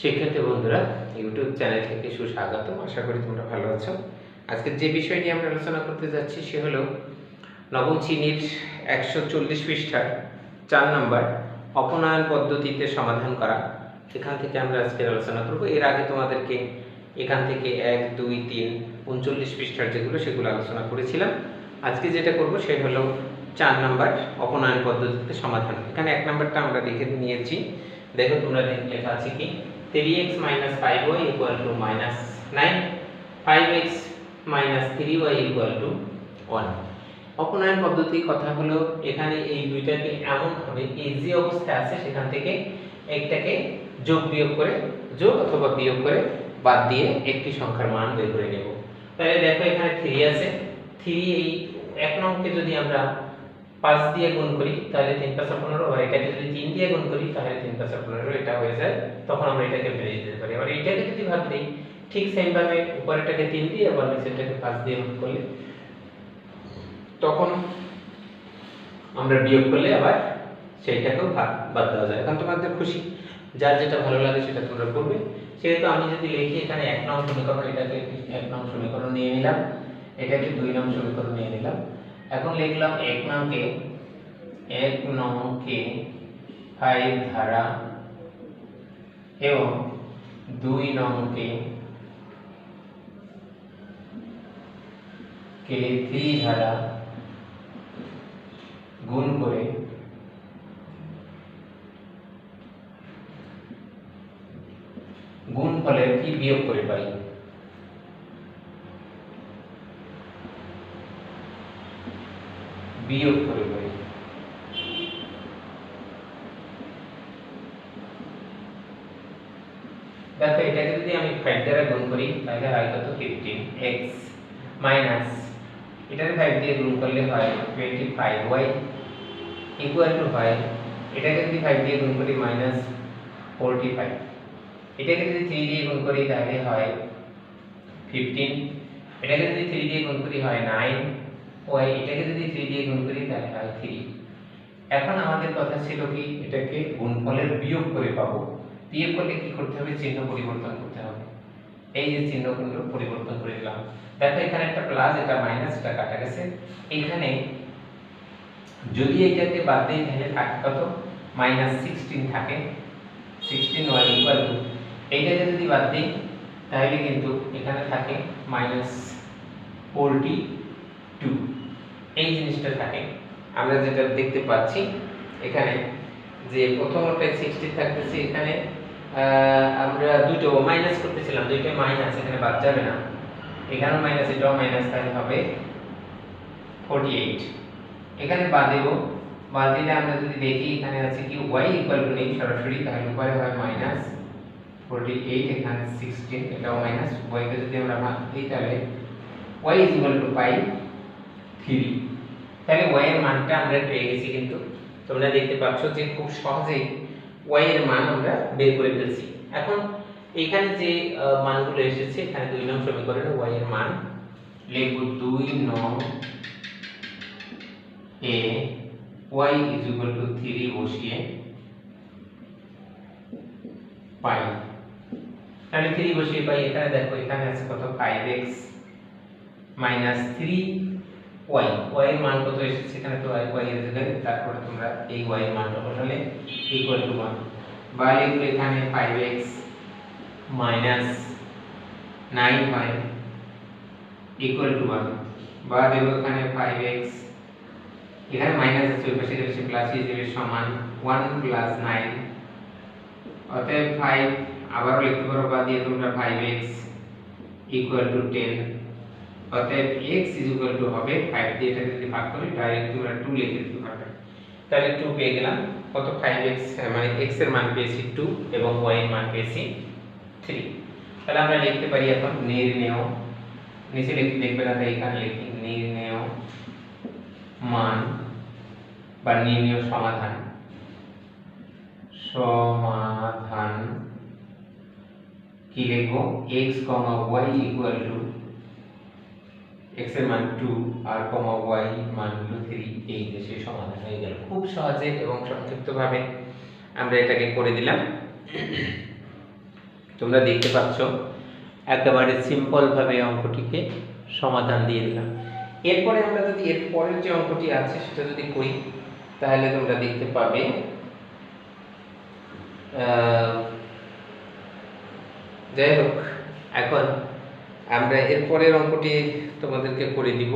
শিক্ষার্থী বন্ধুরা YouTube channel থেকে সুস্বাগত আশা করি তোমরা ভালো আছো। আজকে যে বিষয় নিয়ে আমরা আলোচনা করতে যাচ্ছি, সে হলো নবম শ্রেণির একশো চল্লিশ পৃষ্ঠার চার নম্বর অপনয়ন পদ্ধতিতে সমাধান করা। এখান থেকে আমরা আজকে আলোচনা করব। এর আগে তোমাদেরকে এখান থেকে এক, দুই, তিন, উনচল্লিশ পৃষ্ঠার যেগুলো, সেগুলো আলোচনা করেছিলাম। আজকে যেটা করব, সে হলো চার নাম্বার অপনয়ন পদ্ধতিতে সমাধান। এখানে এক নাম্বারটা আমরা দেখে নিয়েছি। দেখো তোমরা লেখা আছে কি? Three x minus five y equal to minus nine five x minus three y equal to one অপনয়ন পদ্ধতির কথা হলো, এখানে এই দুইটাকে এমনভাবে এই যে অবস্থায় আছে, সেখান থেকে একটাকে যোগ বিয়োগ করে যোগ অথবা বিয়োগ করে বাদ দিয়ে একটি সংখ্যার মান বের করে নেব। তাহলে দেখো এখানে থ্রি আছে। থ্রি এই এক নংকে যদি আমরা পাঁচ দিয়ে গুণ করি, তাহলে তিন পাঁচা পনেরো আর এটাকে যদি তিন দিয়ে গুণ করি, তাহলে তিন পাঁচা পনেরো, এটা হয়ে যায়, তখন আমরা এটাকে বেরিয়ে দিতে পারি। আবার এটাকে যদি ভাগ দিই, ঠিক সেম ভাবে উপরেরটাকে তিন দিয়ে, আবার নিচেরটাকে পাঁচ দিয়ে গুণ করলে, তখন আমরা বিয়োগ করলে আবার সেইটাকেও ভাগ বাদ দেওয়া যায়। এখন তোমাদের খুশি, যার যেটা ভালো লাগে সেটা তোমরা করবে। সেহেতু আমি যদি লিখি এখানে এক নং সমীকরণ, এটাকে এক নং সমীকরণ নিয়ে নিলাম, এটাকে দুই নং সমীকরণ নিয়ে নিলাম। এখন লিখলাম এক নংকে এক নংকে ফাইভ ধারা, এবং দুই নংকে কে থ্রি ধারা গুণ করে গুণ ফলের কি বিয়োগ করে পাই? বিয়োগ করে দেখো, এটাকে যদি আমি ফাইভ দ্বারা গুণ করি, তাহলে হয় কত? ফিফটিন এক্স মাইনাস এটাকে ফাইভ দিয়ে গুণ করলে হয় twenty five y equal to হয়, এটাকে যদি ফাইভ দিয়ে গুণ করি মাইনাস ফোরটি ফাইভ এটাকে যদি থ্রি দিয়ে গুণ করি, তাহলে হয় ফিফটিন এটাকে যদি থ্রি দিয়ে গুণ করি, হয় নাইন ওয়াই এটাকে যদি থ্রি দিয়ে গুণ করি, তাহলে হয় থ্রি এখন আমাদের কথা ছিল কি, এটাকে গুণফলের বিয়োগ করে পাবো। বিয়োগ করলে কি করতে হবে? চিহ্ন পরিবর্তন করতে হবে। এই যে চিহ্নগুলো পরিবর্তন করে দিলাম দেখো এখানে একটা প্লাস এটা মাইনাস এটা কাটা গেছে। এখানে যদি এটাকে বাদ দিই, তাহলে থাকে কত? মাইনাস সিক্সটিন থাকে। সিক্সটিন ওয়াই ইকুয়াল টু এইটাকে যদি বাদ দিই, তাহলে কিন্তু এখানে থাকে মাইনাস ফোরটি টু এই জিনিসটা থাকে। আমরা যেটা দেখতে পাচ্ছি এখানে যে প্রথম প্রথমটায় সিক্সটি থাকতেছে এখানে আমরা দুটো মাইনাস করতেছিলাম দুইটা মাইনাস এখানে বাদ যাবে না। এখানেও মাইনাস এটাও মাইনাস তাহলে হবে ফোরটি এইট এখানে বাদ দেব, বাদ দিলে আমরা যদি দেখি এখানে আছে কি, y ইকুয়াল টু নেই সরাসরি, তাহলে উপরে হয় মাইনাস ফোরটি এইট এখানে সিক্সটিন এটাও মাইনাস y কে যদি আমরা ভাগ দিই তাহলে y ইজ ইকুয়াল টু পাই থ্রি তাহলে y এর মানটা আমরা পেয়ে গেছি কিন্তু তোমরা দেখতে পাচ্ছ যে খুব সহজেই y এর মান আমরা বের করে ফেলছি। এখন এখানে যে মানগুলো এসেছে, এখানে দুই নং সমীকরণে y এর মান লিখব দুই নং এ y is equal to 3 বসিয়ে পাই। তাহলে 3 বসিয়ে পাই, এখানে দেখো, এখানে আছে কত? 5x মাইনাস 3y y এর মান কত এসেছে এখানে তো y y এর জায়গায় তারপরে তোমরা এই y এর মানটা বসালে ইকুয়াল টু 1 বা লিখলে এখানে 5x minus 9y equal to 1 বা দেব এখানে 5x এখানে মাইনাস আছে, ওই পাশে সে প্লাস যাবে সমান 1 প্লাস 9 অতএব 5 আবারও লিখতে পারো বা দিয়ে তোমরা 5x ইকুয়াল টু 10 অতএব x ইজ ইকুয়াল টু হবে 5 দিয়ে এটাকে যদি ভাগ করি ডাইরেক্ট তোমরা 2 লিখে দিতে পারবে। তাহলে 2 পেয়ে গেলাম। কত? 5x মানে x এর মান পেয়েছি 2 এবং y এর মান পেয়েছি 3 তাহলে আমরা লিখতে পারি এখন নির্ণেয়। নিচে লিখতে দেখবে না তাই এখানে লিখি নির্ণেয় মান বা নির্ণয় সমাধান। সমাধান কি লিখব? x, y equal to x এর মান 2 আর কমা y মান হলো 3 এই সেই সমাধান হয়ে গেল। খুব সহজে এবং সংক্ষিপ্তভাবে আমরা এটাকে করে দিলাম। তোমরা দেখতে পাচ্ছ, একেবারে সিম্পলভাবে অঙ্কটিকে সমাধান দিয়ে দিলাম। এরপরে আমরা যদি এর পরের যে অঙ্কটি আছে সেটা যদি করি, তাহলে তোমরা দেখতে পাবে যাই হোক, এখন আমরা এরপরের অঙ্কটি তোমাদেরকে করে দিব।